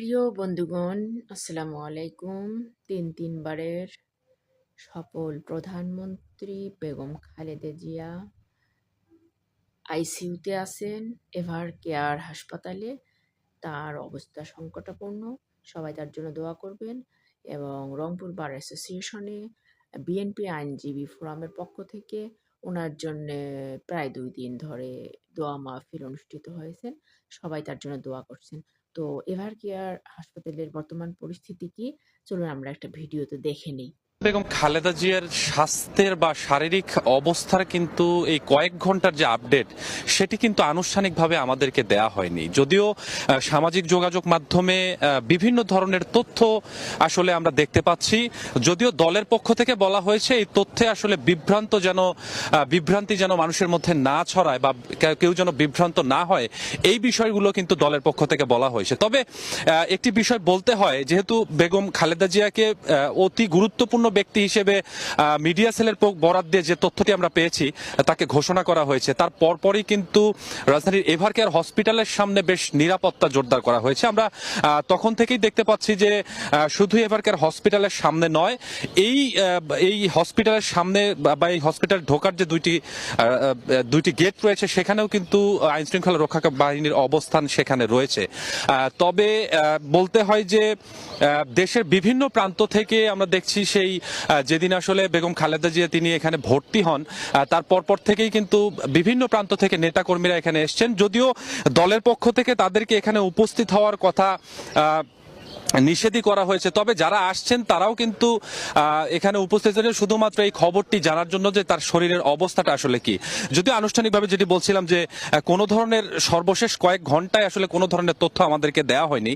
প্রিয় বন্ধুগণ, আসসালামু আলাইকুম। তিন তিনবারের সফল প্রধানমন্ত্রী বেগম খালেদা জিয়া আইসিইউতে আছেন, এভার কেয়ার হাসপাতালে। তার অবস্থা সংকটাপন্ন সবাই তার জন্য দোয়া করবেন এবং রংপুর বার অ্যাসোসিয়েশনে বিএনপি আইনজীবী ফোরামের পক্ষ থেকে ওনার জন্য প্রায় দুই দিন ধরে দোয়া মাহফিল অনুষ্ঠিত হয়েছেন সবাই তার জন্য দোয়া করছেন। তো এভার কেয়ার হাসপাতালের বর্তমান পরিস্থিতি কি? চলুন আমরা একটা ভিডিওতে দেখে নিই। বেগম খালেদা জিয়ার স্বাস্থ্যের বা শারীরিক অবস্থার কিন্তু এই কয়েক ঘণ্টার যে আপডেট, সেটি কিন্তু আনুষ্ঠানিকভাবে আমাদেরকে দেয়া হয়নি। যদিও সামাজিক যোগাযোগ মাধ্যমে বিভিন্ন ধরনের তথ্য আসলে আমরা দেখতে পাচ্ছি। যদিও দলের পক্ষ থেকে বলা হয়েছে, এই তথ্যে আসলে বিভ্রান্ত যেন বিভ্রান্তি যেন মানুষের মধ্যে না ছড়ায় বা কেউ যেন বিভ্রান্ত না হয়, এই বিষয়গুলো কিন্তু দলের পক্ষ থেকে বলা হয়েছে। তবে একটি বিষয় বলতে হয়, যেহেতু বেগম খালেদা জিয়াকে অতি গুরুত্বপূর্ণ ব্যক্তি হিসেবে মিডিয়া সেলের বরাদ দিয়ে যে তথ্যটি আমরা পেয়েছি, তাকে ঘোষণা করা হয়েছে। তার পরপরই কিন্তু রাজধানীর এভার কেয়ার হসপিটালের সামনে বেশ নিরাপত্তা জোরদার করা হয়েছে। আমরা তখন থেকেই দেখতে পাচ্ছি যে শুধু এভার কেয়ার হসপিটালের সামনে নয়, এই এই হসপিটালের সামনে বা- এই হসপিটাল ঢোকার যে দুইটি দুইটি গেট রয়েছে, সেখানেও কিন্তু আইন শৃঙ্খলা রক্ষা বাহিনীর অবস্থান সেখানে রয়েছে। তবে বলতে হয় যে দেশের বিভিন্ন প্রান্ত থেকে আমরা দেখছি সেই যেদিন আসলে বেগম খালেদা জিয়া তিনি এখানে ভর্তি হন তার পরপর থেকেই কিন্তু বিভিন্ন প্রান্ত থেকে নেতাকর্মীরা এখানে এসছেন। যদিও দলের পক্ষ থেকে তাদেরকে এখানে উপস্থিত হওয়ার কথা নিষেধই করা হয়েছে। তবে যারা আসছেন, তারাও কিন্তু এখানে উপস্থিত হয়েছেন শুধুমাত্র এই খবরটি জানার জন্য যে তার শরীরের অবস্থাটা আসলে কি। যদিও আনুষ্ঠানিকভাবে যেটি বলছিলাম যে কোনো ধরনের সর্বশেষ কয়েক ঘন্টায় আসলে কোনো ধরনের তথ্য আমাদেরকে দেওয়া হয়নি।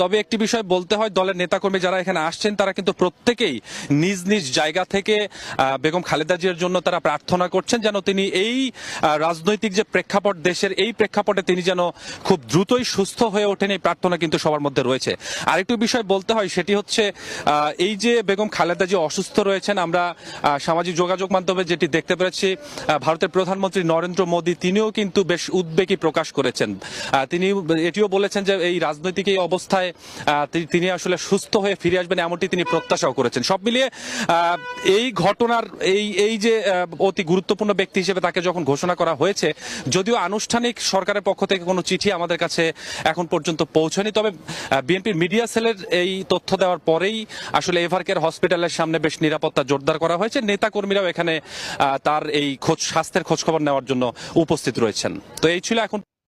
তবে একটি বিষয় বলতে হয়, দলের নেতাকর্মী যারা এখানে আসছেন, তারা কিন্তু প্রত্যেকেই নিজ নিজ জায়গা থেকে বেগম খালেদা জিয়ার জন্য তারা প্রার্থনা করছেন যেন তিনি এই রাজনৈতিক যে প্রেক্ষাপট, দেশের এই প্রেক্ষাপটে তিনি যেন খুব দ্রুতই সুস্থ হয়ে ওঠেন। এই প্রার্থনা কিন্তু সবার মধ্যে রয়েছে। আরেকটু বিষয় বলতে হয়, সেটি হচ্ছে এই যে বেগম খালেদা জি অসুস্থ রয়েছেন, আমরা সামাজিক যোগাযোগ মাধ্যমে যেটি দেখতে পেরেছি ভারতের প্রধানমন্ত্রী নরেন্দ্র মোদী, তিনিও কিন্তু বেশ উদ্বেগী প্রকাশ করেছেন। তিনি এটিও বলেছেন যে এই রাজনৈতিক এই অবস্থায় তিনি আসলে সুস্থ হয়ে ফিরে আসবেন এমনটি তিনি প্রত্যাশাও করেছেন। সব মিলিয়ে এই ঘটনার, এই এই যে অতি গুরুত্বপূর্ণ ব্যক্তি হিসেবে তাকে যখন ঘোষণা করা হয়েছে, যদিও আনুষ্ঠানিক সরকারের পক্ষ থেকে কোনো চিঠি আমাদের কাছে এখন পর্যন্ত পৌঁছয়নি, তবে বিএনপির মিডিয়া সেলের এই তথ্য দেওয়ার পরেই আসলে এভারকের হসপিটালের সামনে বেশ নিরাপত্তা জোরদার করা হয়েছে। নেতাকর্মীরাও এখানে তার এই খোঁজ, স্বাস্থ্যের খোঁজখবর নেওয়ার জন্য উপস্থিত রয়েছেন। তো এই ছিল এখন